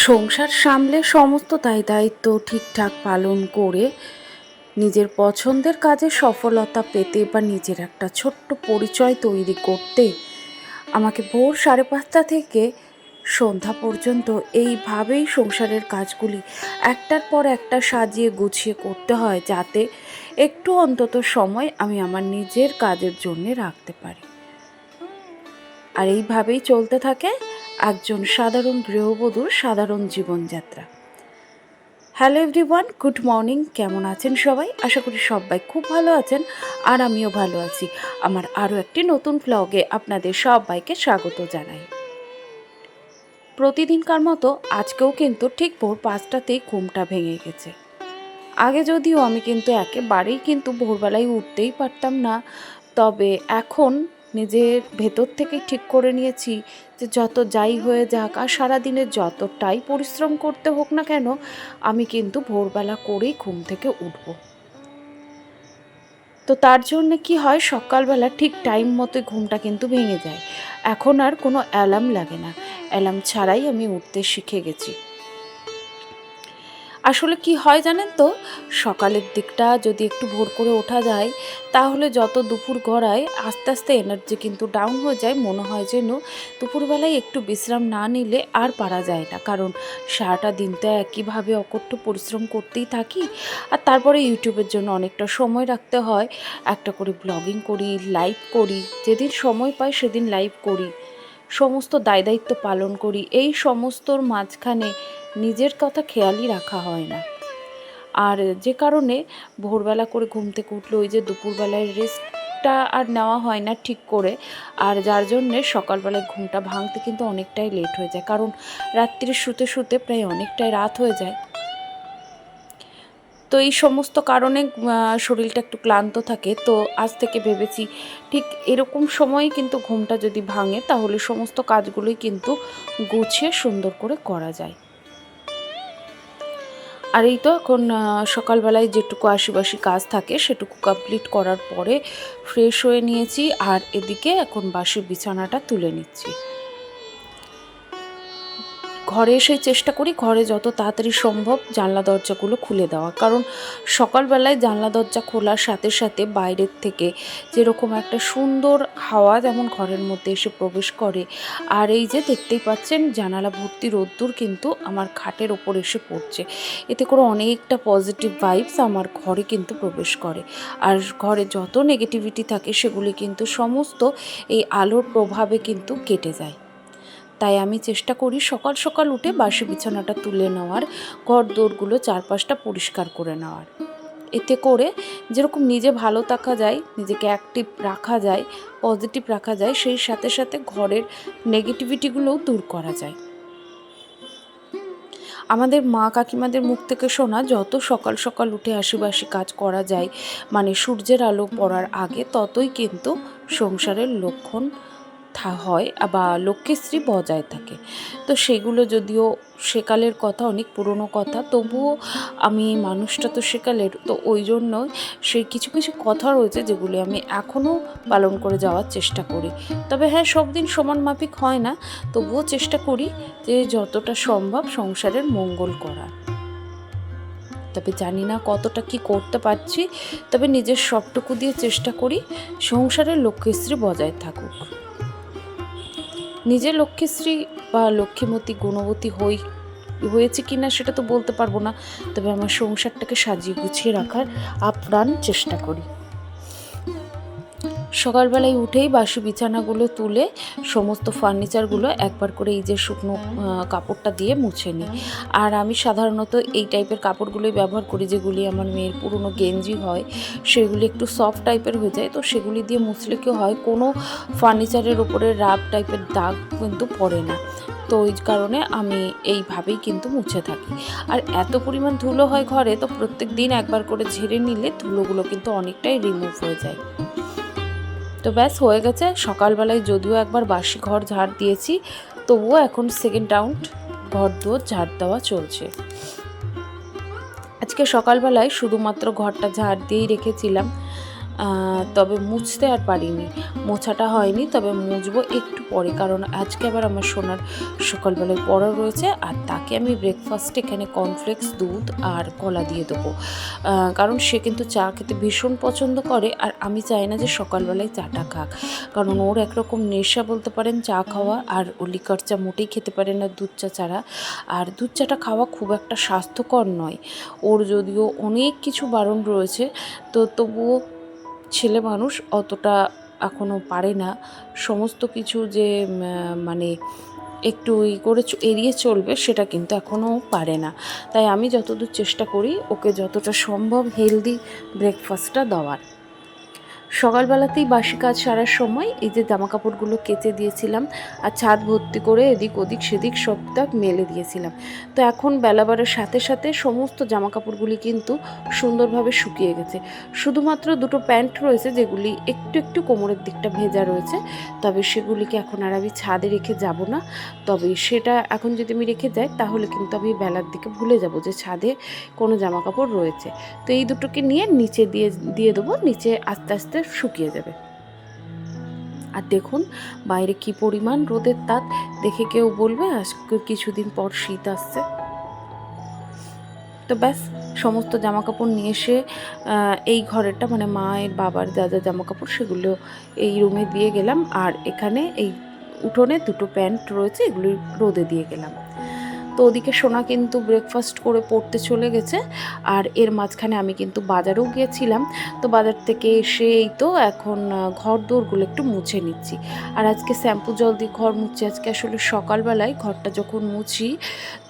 সংসার সামলে সমস্ত দায় দায়িত্ব ঠিকঠাক পালন করে নিজের পছন্দের কাজে সফলতা পেতে বা নিজের একটা ছোট্ট পরিচয় তৈরি করতে আমাকে ভোর সাড়ে পাঁচটা থেকে সন্ধ্যা পর্যন্ত এইভাবেই সংসারের কাজগুলি একটার পর একটা সাজিয়ে গুছিয়ে করতে হয় যাতে একটু অন্তত সময় আমি আমার নিজের কাজের জন্য রাখতে পারি। আর এইভাবেই চলতে থাকে। একজন সাধারণ গৃহবধূর সাধারণ জীবনযাত্রা। হ্যালো এভরিওয়ান গুড মর্নিং কেমন আছেন সবাই? আশা করি সবাই খুব ভালো আছেন আর আমিও ভালো আছি। আমার আরও একটি নতুন ব্লগে আপনাদের সবাইকে স্বাগত জানাই। প্রতিদিনকার মতো আজকেও কিন্তু ঠিক ভোর পাঁচটাতেই ঘুমটা ভেঙে গেছে। আগে যদিও আমি কিন্তু একেবারেই কিন্তু ভোরবেলায় উঠতেই পারতাম না, তবে এখন নিজের ভেতর থেকে ঠিক করে নিয়েছি যে যত যাই হয়ে যাক আর সারাদিনের যতটাই পরিশ্রম করতে হোক না কেন, আমি কিন্তু ভোরবেলা করেই ঘুম থেকে উঠব। তো তার জন্য কি হয়, সকালবেলা ঠিক টাইম মতো ঘুমটা কিন্তু ভেঙে যায়। এখন আর কোনো অ্যালার্ম লাগে না। অ্যালার্ম ছাড়াই আমি উঠতে শিখে গেছি। আসলে কি হয় জানেন তো? সকালের দিকটা যদি একটু ভোর করে ওঠা যায়, তাহলে যত দুপুর গড়ায়, আস্তে আস্তে এনার্জি কিন্তু ডাউন হয়ে যায়, মনে হয় যেন দুপুরবেলায় একটু বিশ্রাম না নিলে আর পারা যায় না। কারণ সারাটা দিন তো একইভাবে অকট্য পরিশ্রম করতেই থাকি আর তারপরে ইউটিউবের জন্য অনেকটা সময় রাখতে হয়। একটা করে ব্লগিং করি লাইভ করি, যেদিন সময় পাই সেদিন লাইভ করি। সমস্ত দায় দায়িত্ব পালন করি। এই সমস্তর মাঝখানে নিজের কথা খেয়ালই রাখা হয় না। আর যে কারণে ভোরবেলা করে ঘুম থেকে উঠলে ওই যে দুপুরবেলায় রেস্টটা আর নেওয়া হয় না ঠিক করে, আর যার জন্যে সকালবেলায় ঘুমটা ভাঙতে কিন্তু অনেকটাই লেট হয়ে যায়, কারণ রাত্রিরে শুতে শুতে প্রায় অনেকটাই রাত হয়ে যায়। তো এই সমস্ত কারণে শরীরটা একটু ক্লান্ত থাকে। তো আজ থেকে ভেবেছি ঠিক এরকম সময়ে কিন্তু ঘুমটা যদি ভাঙে, তাহলে সমস্ত কাজগুলোই কিন্তু গুছিয়ে সুন্দর করে করা যায়। আর এই তো এখন সকালবেলায় যেটুকু আশিবাসি কাজ থাকে সেটুকু কমপ্লিট করার পরে ফ্রেশ হয়ে নিয়েছি আর এদিকে এখন বাসি বিছানাটা তুলে নিচ্ছি। ঘরে এসে চেষ্টা করি ঘরে যত তাড়াতাড়ি সম্ভব জানলা দরজাগুলো খুলে দেওয়া। কারণ সকালবেলায় জানলা দরজা খোলার সাথে সাথে বাইরের থেকে যেরকম একটা সুন্দর হাওয়া যেমন ঘরের মধ্যে এসে প্রবেশ করে। আর এই যে দেখতেই পাচ্ছেন জানালা ভর্তি রোদ্দুর কিন্তু আমার খাটের ওপর এসে পড়ছে। এতে করে অনেকটা পজিটিভ ভাইবস আমার ঘরে কিন্তু প্রবেশ করে। আর ঘরে যত নেগেটিভিটি থাকে সেগুলি কিন্তু সমস্ত এই আলোর প্রভাবে কিন্তু কেটে যায়। তাই আমি চেষ্টা করি সকাল সকাল উঠে বাসি বিছানাটা তুলে নেওয়ার, ঘর দৌড়গুলো চারপাশটা পরিষ্কার করে নেওয়ার। এতে করে যেরকম নিজে ভালো থাকা যায়, নিজেকে অ্যাক্টিভ রাখা যায় পজিটিভ রাখা যায়, সেই সাথে সাথে ঘরের নেগেটিভিটিগুলোও দূর করা যায়। আমাদের মা কাকিমাদের মুখ থেকে শোনা যত সকাল সকাল উঠে আশিবাসি কাজ করা যায় মানে সূর্যের আলো পড়ার আগে ততই কিন্তু সংসারের লক্ষণ হয় বা লক্ষ্মীশ্রী বজায় থাকে। তো সেগুলো যদিও সেকালের কথা, অনেক পুরনো কথা, তবুও আমি মানুষটা তো সেকালের। তো ওই জন্য সেই কিছু কিছু কথা রয়েছে যেগুলি আমি এখনও পালন করে যাওয়ার চেষ্টা করি। তবে হ্যাঁ সব দিন সমান মাফিক হয় না। তবুও চেষ্টা করি যে যতটা সম্ভব সংসারের মঙ্গল করার। তবে জানি না কতটা কি করতে পারছি, তবে নিজের সবটুকু দিয়ে চেষ্টা করি সংসারের লক্ষ্যশ্রী বজায় থাকুক। নিজে লক্ষ্মীশ্রী বা লক্ষ্মীমতী গুণবতী হই, হয়েছে কি না সেটা তো বলতে পারব না। তবে আমার সংসারটাকে সাজিয়ে গুছিয়ে রাখার আপ্রাণ চেষ্টা করি। সকালবেলায় উঠেই বাসি বিছানাগুলো তুলে সমস্ত ফার্নিচারগুলো একবার করে এই যে শুকনো কাপড়টা দিয়ে মুছে নিই। আর আমি সাধারণত এই টাইপের কাপড়গুলোই ব্যবহার করি, যেগুলি আমার মেয়ের পুরনো গেঞ্জি হয়, সেগুলি একটু সফট টাইপের হয়ে যায়। তো সেগুলি দিয়ে মুছলে কি হয়, কোনো ফার্নিচারের ওপরে রাব টাইপের দাগ কিন্তু পড়ে না। তো ওই কারণে আমি এইভাবেই কিন্তু মুছে থাকি। আর এত পরিমাণ ধুলো হয় ঘরে, তো প্রত্যেক দিন একবার করে ঝেড়ে নিলে ধুলোগুলো কিন্তু অনেকটাই রিমুভ হয়ে যায়। তো ব্যাস, হয়ে গেছে। সকালবেলায় যদিও একবার বাসি ঘর ঝাড় দিয়েছি, তবুও এখন সেকেন্ড রাউন্ড ঘর দুয়ার ঝাড় দেওয়া চলছে। আজকে সকালবেলায় শুধুমাত্র ঘরটা ঝাড় দিয়েই রেখেছিলাম। তবে মুছতে আর পারিনি। মোছাটা হয়নি, তবে মুছবো একটু পরে, কারণ আজকে আবার আমার সোনার সকালবেলায় পড়া রয়েছে, আর তাকে আমি ব্রেকফাস্ট এখানে কর্নফ্লেক্স দুধ আর কলা দিয়ে দেবো। কারণ সে কিন্তু চা খেতে ভীষণ পছন্দ করে, আর আমি চাই না যে সকালবেলায় চাটা খাক। কারণ ওর একরকম নেশা বলতে পারেন চা খাওয়া, আর ও লিকার চা মোটেই খেতে পারে না দুধ চা ছাড়া। আর দুধ চাটা খাওয়া খুব একটা স্বাস্থ্যকর নয়। ওর যদিও অনেক কিছু বারণ রয়েছে, তো তবুও ছেলে মানুষ অতটা এখনও পারে না। সমস্ত কিছু যে মানে একটু ই করে এড়িয়ে চলবে সেটা কিন্তু এখনও পারে না। তাই আমি যতদূর চেষ্টা করি ওকে যতটা সম্ভব হেলদি ব্রেকফাস্টটা দেওয়ার। সকালবেলাতেই বাসি কাজ সারার সময় এই যে জামা কাপড়গুলো কেচে দিয়েছিলাম আর ছাদ ভর্তি করে এদিক ওদিক সেদিক সবটা মেলে দিয়েছিলাম। তো এখন বেলাবারের সাথে সাথে সমস্ত জামা কাপড়গুলি কিন্তু সুন্দরভাবে শুকিয়ে গেছে। শুধুমাত্র দুটো প্যান্ট রয়েছে যেগুলি একটু একটু কোমরের দিকটা ভেজা রয়েছে, তবে সেগুলিকে এখন আর আমি ছাদে রেখে যাব না। তবে সেটা এখন যদি আমি রেখে যাই, তাহলে কিন্তু আমি বেলার দিকে ভুলে যাব যে ছাদে কোনো জামা কাপড় রয়েছে। তো এই দুটোকে নিয়ে নিচে দিয়ে দিয়ে দেবো। নিচে আস্তে আস্তে শুকিয়ে যাবে। আর দেখুন, বাইরে কি পরিমাণ রোদের তাপ দেখে কেউ বলবে আজকে কিছুদিন পর শীত আসছে। তো ব্যাস, সমস্ত জামা কাপড় নিয়ে এসে এই ঘরেরটা মানে মায়ের, বাবার যা যা জামা কাপড় সেগুলো এই রুমে দিয়ে গেলাম। আর এখানে এই উঠোনে দুটো প্যান্ট রয়েছে, এগুলি রোদে দিয়ে গেলাম। তো ওদিকে সোনা কিন্তু ব্রেকফাস্ট করে পড়তে চলে গেছে। আর এর মাঝখানে আমি কিন্তু বাজারও গিয়েছিলাম। তো বাজার থেকে এসে এই তো এখন ঘর দৌড়গুলো একটু মুছে নিচ্ছি। আর আজকে শ্যাম্পু জল দিয়ে ঘর মুছছি। আজকে আসলে সকালবেলায় ঘরটা যখন মুছি,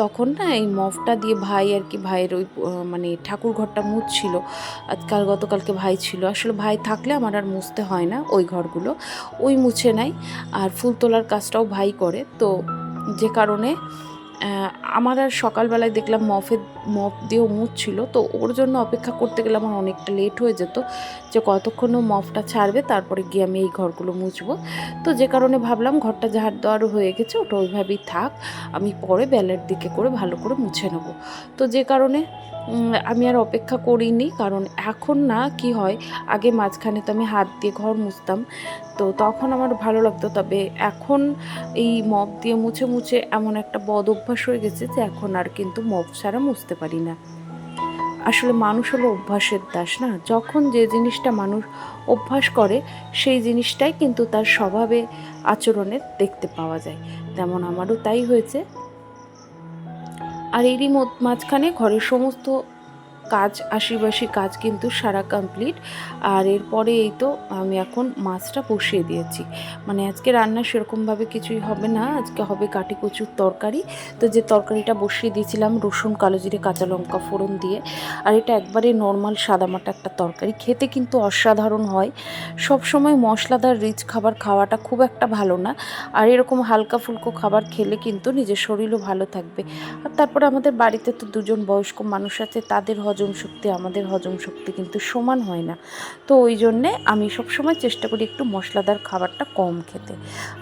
তখন না এই মফটা দিয়ে ভাই আর কি ভাইয়ের ওই মানে ঠাকুর ঘরটা মুছছিল। আজকাল, গতকালকে ভাই ছিল। আসলে ভাই থাকলে আমার আর মুছতে হয় না ওই ঘরগুলো। ওই মুছে নাই। আর ফুল তোলার কাজটাও ভাই করে। তো যে কারণে আমার আর সকালবেলায় দেখলাম মফের মপ দিয়েও মুছছিল তো ওর জন্য অপেক্ষা করতে গেলে আমার অনেকটা লেট হয়ে যেত যে কতক্ষণ ও মফটা ছাড়বে, তারপরে গিয়ে আমি এই ঘরগুলো মুছবো। তো যে কারণে ভাবলাম ঘরটা ঝাড় দেওয়ার হয়ে গেছে, ওটা ওইভাবেই থাক, আমি পরে বেলার দিকে করে ভালো করে মুছে নেব। তো যে কারণে আমি আর অপেক্ষা করিনি, কারণ এখন না কি হয়, আগে মাঝখানে তো আমি হাত দিয়ে ঘর মুছতাম, তো তখন আমার ভালো লাগতো। তবে এখন এই মপ দিয়ে মুছে মুছে এমন একটা বদ অভ্যাস হয়ে গেছে যে এখন আর কিন্তু মপ ছাড়া মুছতে পারি না। আসলে মানুষ হলো অভ্যাসের দাস না? যখন যে জিনিসটা মানুষ অভ্যাস করে, সেই জিনিসটাই কিন্তু তার স্বভাবে আচরণে দেখতে পাওয়া যায়। তেমন আমারও তাই হয়েছে। আর এরই মাঝখানে ঘরের সমস্ত কাজ আশিবাসি কাজ কিন্তু সারা কমপ্লিট আর এরপরে এই তো আমি এখন মাছটা বসিয়ে দিয়েছি। মানে আজকে রান্না সেরকমভাবে কিছুই হবে না। আজকে হবে কাটি কচুর তরকারি। তো যে তরকারিটা বসিয়ে দিয়েছিলাম রসুন, কালো জিরে, কাঁচা লঙ্কা ফোড়ন দিয়ে। আর এটা একবারে নর্মাল সাদামাটা একটা তরকারি। খেতে কিন্তু অসাধারণ হয়। সব সময় মশলাদার রিচ খাবার খাওয়াটা খুব একটা ভালো না। আর এরকম হালকা ফুলকো খাবার খেলে কিন্তু নিজের শরীরও ভালো থাকবে। আর তারপরে আমাদের বাড়িতে তো দুজন বয়স্ক মানুষ আছে, তাদের হজম শক্তি, আমাদের হজম শক্তি কিন্তু সমান হয় না। তো ওই জন্যে আমি সবসময় চেষ্টা করি একটু মশলাদার খাবারটা কম খেতে।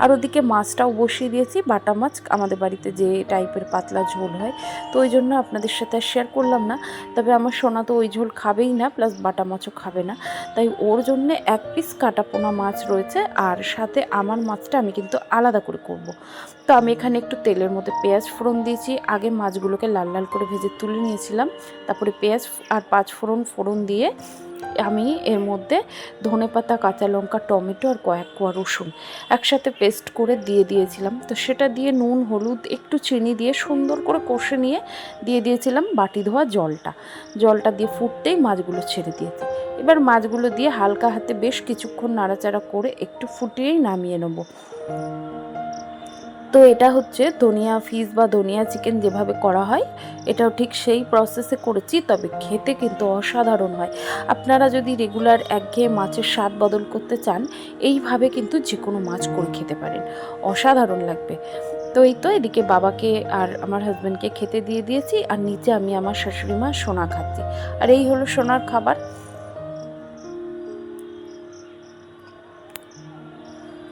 আর ওদিকে মাছটাও বসিয়ে দিয়েছি, বাটা মাছ, আমাদের বাড়িতে যে টাইপের পাতলা ঝোল হয়। তো ওই জন্য আপনাদের সাথে আর শেয়ার করলাম না, তবে আমার সোনা তো ওই ঝোল খাবেই না প্লাস বাটা মাছও খাবে না। তাই ওর জন্য এক পিস কাটা পোনা মাছ রয়েছে, আর সাথে আমার মাছটা আমি কিন্তু আলাদা করে করব। তো আমি এখানে একটু তেলের মধ্যে পেঁয়াজ ফোড়ন দিয়েছি, আগে মাছগুলোকে লাল লাল করে ভেজে তুলে নিয়েছিলাম, তারপরে পেঁয়াজ আর পাঁচ ফোড়ন ফোড়ন দিয়ে আমি এর মধ্যে ধনেপাতা, কাঁচা লঙ্কা, টমেটো আর কয়েক কোয়া রসুন একসাথে পেস্ট করে দিয়ে দিয়েছিলাম। তো সেটা দিয়ে নুন, হলুদ, একটু চিনি দিয়ে সুন্দর করে কষে নিয়ে দিয়ে দিয়েছিলাম বাটি ধোয়া জলটা। জলটা দিয়ে ফুটতেই মাছগুলো ছেড়ে দিয়েছি। এবার মাছগুলো দিয়ে হালকা হাতে বেশ কিছুক্ষণ নাড়াচাড়া করে একটু ফুটিয়েই নামিয়ে নেব। তো এটা হচ্ছে ধনিয়া ফিস বা ধনিয়া চিকেন যেভাবে করা হয়, এটাও ঠিক সেই প্রসেসে করেছি, তবে খেতে কিন্তু অসাধারণ হয়। আপনারা যদি রেগুলার একঘেয়ে মাছের স্বাদ বদল করতে চান, এইভাবে কিন্তু যে কোনো মাছ করে খেতে পারেন। অসাধারণ লাগবে। তো এই তো এদিকে বাবাকে আর আমার হাজব্যান্ডকে খেতে দিয়ে দিয়েছি, আর নিচে আমি আমার শাশুড়ি মা সোনা খাচ্ছি। আর এই হলো সোনার খাবার।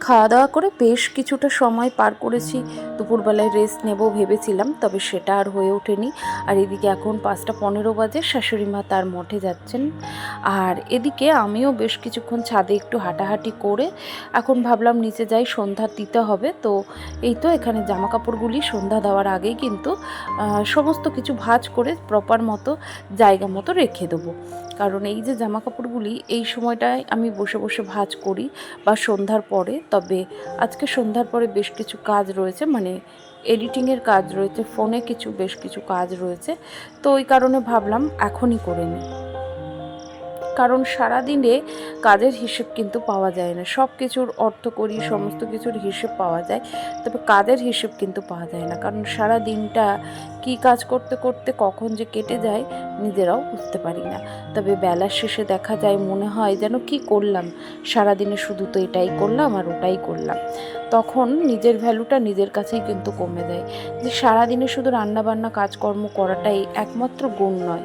খাওয়া দাওয়া করে বেশ কিছুটা সময় পার করেছি। দুপুরবেলায় রেস্ট নেব ভেবেছিলাম, তবে সেটা আর হয়ে ওঠেনি। আর এদিকে এখন পাঁচটা পনেরো বাজে, শাশুড়ি মা তার মঠে যাচ্ছেন। আর এদিকে আমিও বেশ কিছুক্ষণ ছাদে একটু হাঁটাহাঁটি করে এখন ভাবলাম নিচে যাই, সন্ধ্যা দিতে হবে। তো এই তো এখানে জামা কাপড়গুলি সন্ধ্যা দেওয়ার আগেই কিন্তু সমস্ত কিছু ভাঁজ করে প্রপার মতো জায়গা মতো রেখে দেবো। কারণ এই যে জামা কাপড়গুলি এই সময়টায় আমি বসে বসে ভাজ করি বা সন্ধ্যার পরে, তবে আজকে সন্ধ্যার পরে বেশ কিছু কাজ রয়েছে মানে এডিটিংয়ের কাজ রয়েছে, ফোনে কিছু, বেশ কিছু কাজ রয়েছে। তো ওই কারণে ভাবলাম এখনই করে নিই। কারণ সারাদিনে কাজের হিসেব কিন্তু পাওয়া যায় না। সব কিছুর অর্থ করি সমস্ত কিছুর হিসেব পাওয়া যায় তবে কাজের হিসেব কিন্তু পাওয়া যায় না। কারণ সারা দিনটা কী কাজ করতে করতে কখন যে কেটে যায় নিজেরাও বুঝতে পারি না। তবে বেলার শেষে দেখা যায় মনে হয় যেন কি করলাম? সারাদিনে শুধু তো এটাই করলাম আর ওটাই করলাম। তখন নিজের ভ্যালুটা নিজের কাছেই কিন্তু কমে যায়। যে সারাদিনে শুধু রান্নাবান্না কাজকর্ম করাটাই একমাত্র গুণ নয়।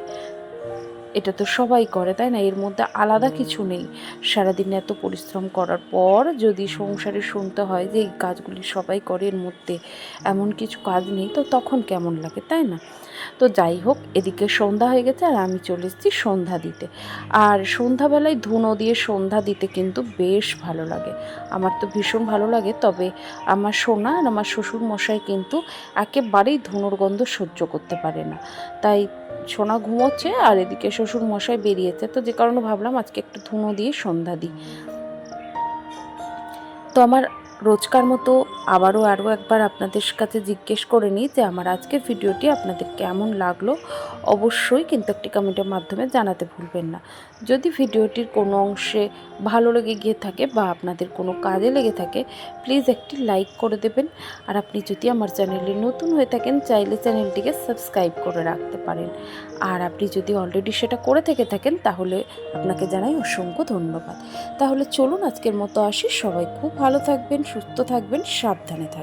এটা তো সবাই করে তাই না? এর মধ্যে আলাদা কিছু নেই। সারাদিন এত পরিশ্রম করার পর যদি সংসারে শুনতে হয় যে এই কাজগুলি সবাই করে এর মধ্যে এমন কিছু কাজ নেই তো তখন কেমন লাগে তাই না? তো যাই হোক এদিকে সন্ধ্যা হয়ে গেছে আর আমি চলে এসেছি সন্ধ্যা দিতে। আর সন্ধ্যাবেলায় ধুনো দিয়ে সন্ধ্যা দিতে কিন্তু বেশ ভালো লাগে। আমার তো ভীষণ ভালো লাগে তবে আমার সোনা আর আমার শ্বশুর মশাই কিন্তু একেবারেই ধুনোর গন্ধ সহ্য করতে পারে না। তাই সোনা ঘুমোচ্ছে আর এদিকে শ্বশুর মশাই বেরিয়েছে। তো যে কারণে ভাবলাম আজকে একটু ধুনো দিয়ে সন্ধ্যা দিই। তো আমার রোজকার মতো আবারও আরও একবার আপনাদের কাছে জিজ্ঞেস করে নিই যে আমার আজকের ভিডিওটি আপনাদের কেমন লাগল? অবশ্যই কিন্তু একটি কমেন্টের মাধ্যমে জানাতে ভুলবেন না। যদি ভিডিওটির কোনো অংশে ভালো লেগে গিয়ে থাকে বা আপনাদের কোনো কাজে লেগে থাকে প্লিজ একটি লাইক করে দেবেন। আর আপনি যদি আমার চ্যানেলে নতুন হয়ে থাকেন, চাইলে চ্যানেলটিকে সাবস্ক্রাইব করে রাখতে পারেন। আর আপনি যদি অলরেডি সেটা করে থেকে থাকেন, তাহলে আপনাকে জানাই অসংখ্য ধন্যবাদ। তাহলে চলুন আজকের মতো আসি। সবাই খুব ভালো থাকবেন, সুস্থ থাকবেন, সাবধানে থাকবেন।